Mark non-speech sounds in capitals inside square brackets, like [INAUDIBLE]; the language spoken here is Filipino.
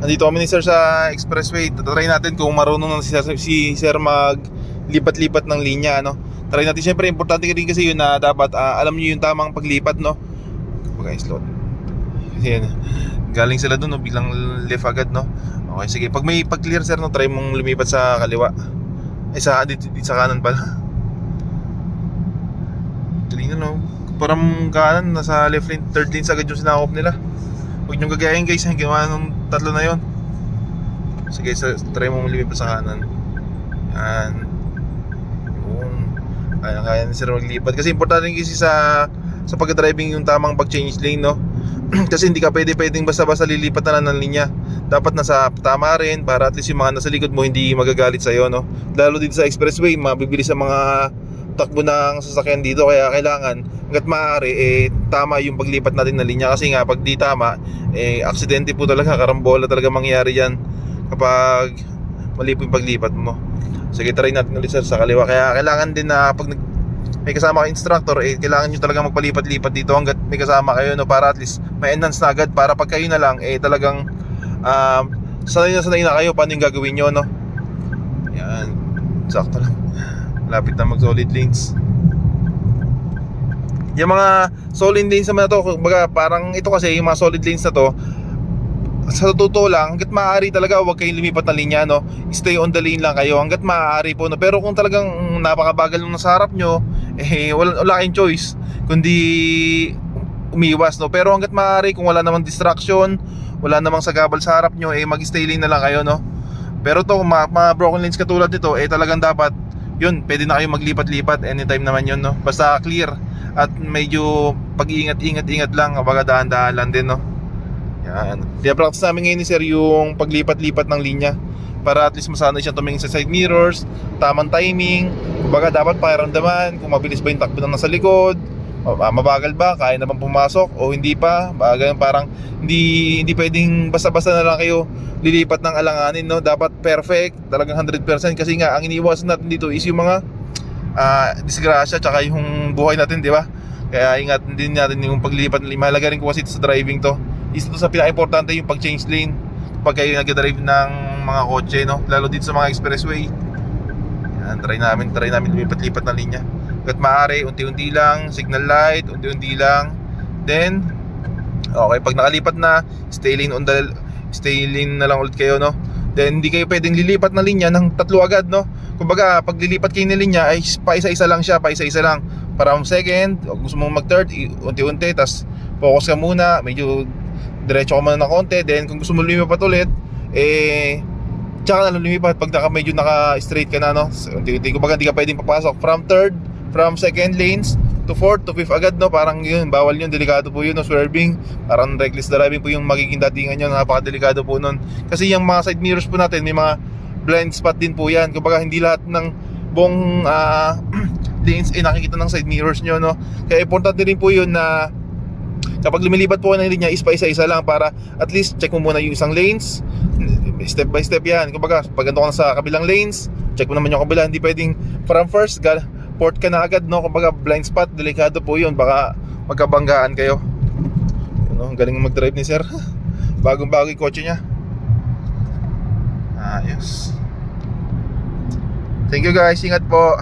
Nandito kami ni Sir sa expressway. Try natin kung marunong na si Sir, si Sir mag lipat-lipat ng linya, no? Try natin. Siyempre, importante rin kasi yun na dapat ah, alam niyo yung tamang paglipat, no? Kapag slot. Yun, galing sila doon, no? Biglang left agad, no? Okay, sige. Pag may pag-clear, Sir, no? Try mong lumipat sa kaliwa. Ay, sa, dito, dito sa kanan pala. Galing na, no? Parang kanan, nasa left lane, third lane agad yung sinakop nila. Huwag niyong gagayahin guys, yung ginawa ng tatlo na yon. Sige, sa, try mo lumipat sa kanan. Yan. Yung, kaya kaya ni sir maglipat. Kasi importante kasi sa sa pag-driving yung tamang pag-change lane, no? [CLEARS THROAT] kasi hindi ka pwede pwedeng basta-basta lilipat na lang ng linya. Dapat nasa tama rin para at least yung mga nasa likod mo hindi magagalit sa'yo, no? Lalo dito sa expressway, mabibilis sa mga takbo ng sasakyan dito kaya kailangan hanggat maaari eh tama yung paglipat natin ng linya. Kasi nga pag di tama eh aksidente po talaga karambola talaga mangyayari yan kapag mali po yung paglipat mo. Sige try natin ulit sir sa kaliwa. Kaya kailangan din na pag nag, may kasama kang instructor eh kailangan nyo talaga magpalipat-lipat dito hanggat may kasama kayo no para at least may enhance na agad para pag kayo na lang eh talagang um, sanay na sanay na kayo paano yung gagawin nyo no? Yan. Sakto lang Lapit na mag solid lanes. Yung mga solid lanes naman na to, kumbaga parang ito kasi yung mga solid lanes na to, sa totoo lang, hanggat maaari talaga huwag kayong lumipat ng linya, no? Stay on the lane lang kayo, hanggat maaari po, no? Pero kung talagang napakabagal nung nasa harap nyo, eh, wala, wala kayong choice, kundi umiwas, no? Pero hanggat maaari, kung wala namang distraction, wala namang sagabal sa harap nyo, eh, mag-stay lane na lang kayo, no? Pero to, mga, mga broken lanes katulad nito, eh, talagang dapat yun, pwede na kayo maglipat-lipat. Anytime naman yun, no? Basta clear. At medyo pag-iingat-ingat-ingat lang, kapag dahan-dahan lang din, no? Yan. Pinapractice namin ngayon ni Sir yung paglipat-lipat ng linya. Para at least masanay siya tumingin sa side mirrors, tamang timing, kumbaga dapat pakiramdaman kung mabilis ba yung takbo ng nasa likod, mabagal ba, kaya na bang pumasok? O hindi pa, baga parang hindi hindi pwedeng basta-basta na lang kayo lilipat ng alanganin no? Dapat perfect talagang 100% kasi nga ang iniwasan natin dito is yung mga ah, disgrasya tsaka yung buhay natin di ba? Kaya ingat din natin yung paglilipat mahalaga rin ko kasi sa driving to. Is ito sa pinaka-importante yung pag-change lane. Pag kayo nag-drive ng mga kotse no? Lalo dito sa mga expressway. Yan try namin try namin lumipat-lipat ng linya Hanggat maaari, unti-unti lang, signal light, unti-unti lang. Then, okay, pag nakalipat na, stay lane on the stay lane na lang ulit kayo, no? Then, hindi kayo pwedeng lilipat na linya ng tatlo agad, no? Kumbaga, pag lilipat kayo ng linya, ay pa isa-isa lang siya, pa isa-isa lang. Para um second, o gusto mong mag-third, unti-unti, tas focus ka muna, medyo diretso ka muna ng konti. Then, kung gusto mo lumipat ulit, eh, tsaka na lumipat pag naka, medyo naka-straight ka na, no? Unti-unti, kumbaga, hindi ka pwedeng papasok from third, from second lanes to fourth to fifth. Agad no? Parang yun bawal yun. Delikado po yun no? Swerving. Parang reckless driving po yung magiging datingan yun napakadelikado po nun. Kasi yung mga side mirrors po natin may mga blind spot din po yan. Kumbaga hindi lahat ng buong ah, [CLEARS THROAT] lanes eh nakikita ng side mirrors nyo no? Kaya importante rin po yun na kapag lumilipat po kayo ng linya is pa isa-isa lang para at least check mo muna yung isang lanes. Step by step yan. Kumbaga pag ganito ka na sa kabilang lanes check mo naman yung kabila. Hindi pwedeng from first gal port ka na agad no? Kumbaga blind spot delikado po yun. Baka magkabanggaan kayo. Ano, ang galing mag-drive ni sir. [LAUGHS] Bagong bago yung kotse niya. Ayos. Thank you guys. Ingat po